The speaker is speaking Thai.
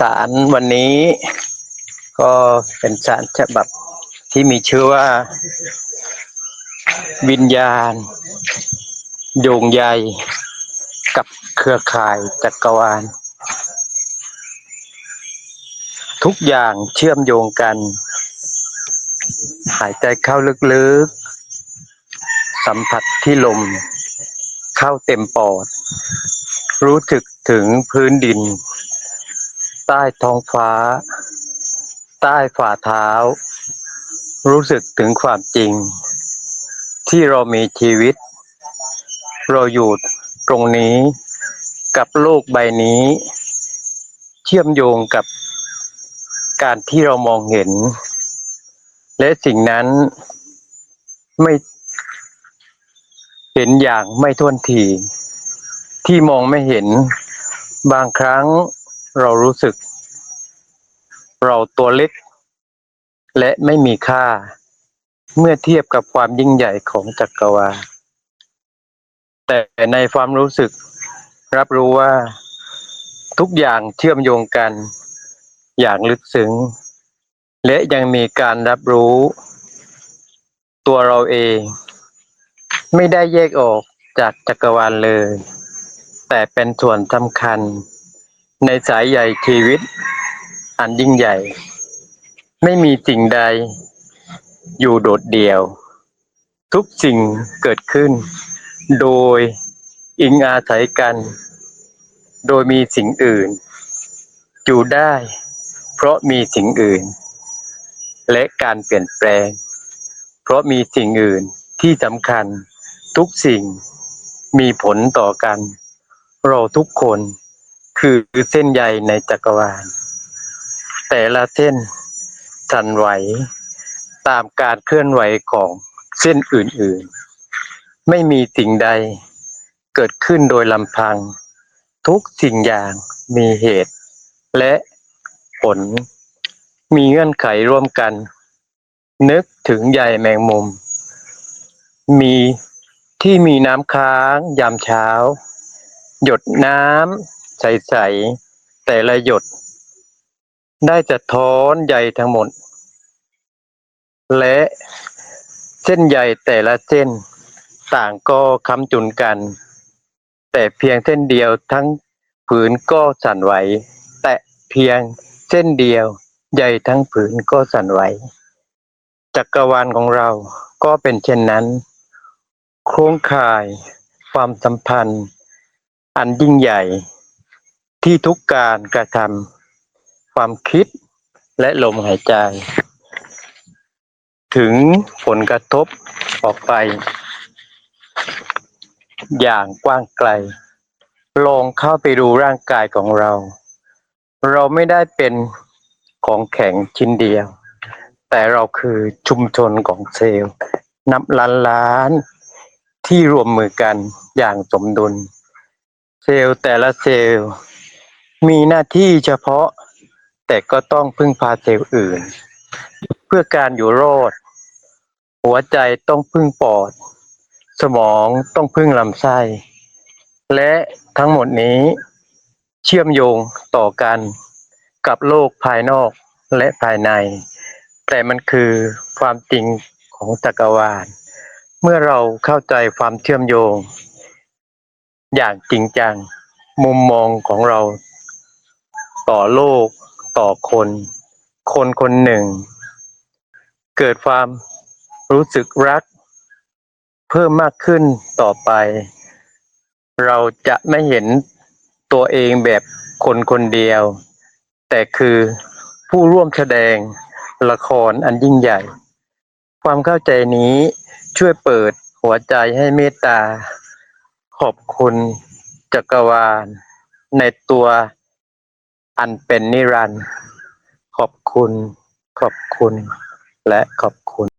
สารวันนี้ ก็เป็นสารฉบับที่มีชื่อว่า วิญญาณ โยงใยกับเครือข่ายจักรวาล ทุกอย่างเชื่อมโยงกัน หายใจเข้าลึกๆ สัมผัสที่ลม เข้าเต็มปอด รู้สึกถึงพื้นดิน ใต้ท้องฟ้า ใต้ฝ่าเท้า รู้สึกถึงความจริง ที่เรามีชีวิต เราอยู่ตรงนี้กับโลกใบนี้ เชื่อมโยงกับการที่เรามองเห็น และสิ่งนั้นไม่เห็นอย่างไม่ท่วนที ที่มองไม่เห็นบางครั้ง เรารู้สึก เราตัวเล็ก และไม่มีค่า เมื่อเทียบกับความยิ่งใหญ่ของจักรวาลแต่ในความรู้สึก รับรู้ว่า ทุกอย่างเชื่อมโยงกัน อย่างลึกซึ้ง และยังมีการรับรู้ ตัวเราเอง ไม่ได้แยกออกจากจักรวาลเลย แต่เป็นส่วนสำคัญ ในสายใหญ่ชีวิต อันยิ่งใหญ่ ไม่มีสิ่งใด อยู่โดดเดี่ยว ทุกสิ่งเกิดขึ้น โดยอิงอาศัยกัน โดยมีสิ่งอื่น อยู่ได้ เพราะมีสิ่งอื่น และการเปลี่ยนแปลง เพราะมีสิ่งอื่นที่สำคัญ ทุกสิ่งมีผลต่อกัน เราทุกคน คือเส้นใยในจักรวาล แต่ละเส้นสั่นไหวตามการเคลื่อนไหวของเส้นอื่นๆ ไม่มีสิ่งใดเกิดขึ้นโดยลำพัง ทุกสิ่งอย่างมีเหตุ และผลมีเงื่อนไขร่วมกัน นึกถึงใยแมงมุม มีที่มีน้ำค้างยามเช้า หยดน้ำ ใสๆแต่ละหยด ได้จะท้อนใยทั้งหมด และเส้นใยแต่ละเส้น ต่างก็ค้ำจุนกัน แต่เพียงเส้นเดียวทั้งผืนก็สั่นไหว แต่เพียงเส้นเดียวใยทั้งผืนก็สั่นไหว จักรวาลของเราก็เป็นเช่นนั้น โครงข่ายความสัมพันธ์ อันยิ่งใหญ่ ที่ทุกการกระทำความคิดและลมหายใจ ถึงผลกระทบออกไป อย่างกว้างไกล ลองเข้าไปดูร่างกายของเรา เราไม่ได้เป็นของแข็งชิ้นเดียว แต่เราคือชุมชนของเซลล์นับล้านล้านที่รวมมือกันอย่างสมดุล เซลล์แต่ละเซลล์ มีหน้าที่เฉพาะ แต่ก็ต้องพึ่งพาเซลล์อื่น เพื่อการอยู่รอด หัวใจต้องพึ่งปอด สมองต้องพึ่งลำไส้ และทั้งหมดนี้เชื่อมโยงต่อกันกับโลกภายนอกและภายใน แต่มันคือความจริงของจักรวาล เมื่อเราเข้าใจความเชื่อมโยง อย่างจริงจัง มุมมองของเรา ต่อโลก ต่อคน คนคนหนึ่ง เกิดความรู้สึกรัก เพิ่มมากขึ้นต่อไป เราจะไม่เห็นตัวเองแบบคนคนเดียว แต่คือผู้ร่วมแสดงละครอันยิ่งใหญ่ ความเข้าใจนี้ช่วยเปิดหัวใจให้เมตตา ขอบคุณจักรวาลในตัว อันเป็นนิรันดร์ขอบคุณ ขอบคุณ และขอบคุณ